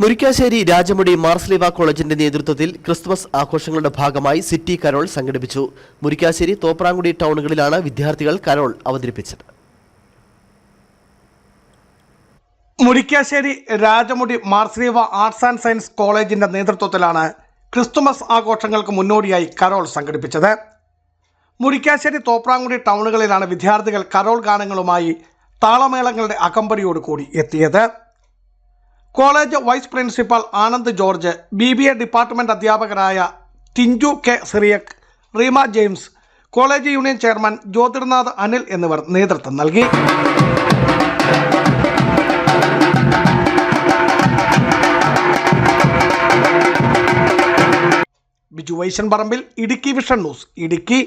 മുരിക്കാശ്ശേരി രാജമുടി മാർസ്ലിവ കോളേജിന്റെ നേതൃത്വത്തിൽ ക്രിസ്മസ് ആഘോഷങ്ങളുടെ ഭാഗമായി സിറ്റി കരോൾ സംഘടിപ്പിച്ചു. മുരിക്കാശ്ശേരി തോപ്രാങ്കുടി ടൗണുകളിലാണ് വിദ്യാർത്ഥികൾ കരോൾ അവതരിപ്പിച്ചത്. Murikkassery Rajamudi Marsleeva arts and science കോളേജിന്റെ നേതൃത്വത്തിലാണ് ക്രിസ്തുമസ് ആഘോഷങ്ങൾക്ക് മുന്നോടിയായി കരോൾ സംഘടിപ്പിച്ചത്. മുരിക്കാശ്ശേരി തോപ്രാങ്കുടി ടൗണുകളിലാണ് വിദ്യാർത്ഥികൾ കരോൾ ഗാനങ്ങളുമായി താളമേളങ്ങളുടെ അകമ്പടിയോട് കൂടി എത്തിയത്. College vice principal Anand George B B A department അധ്യാപകരായ Tinchu K Cyriac Reema James college union chairman Jyothirnath Anil എന്നിവർ നേതൃത്വം നൽകി. Biju Vaishan Parambil Idukki vision news Idukki.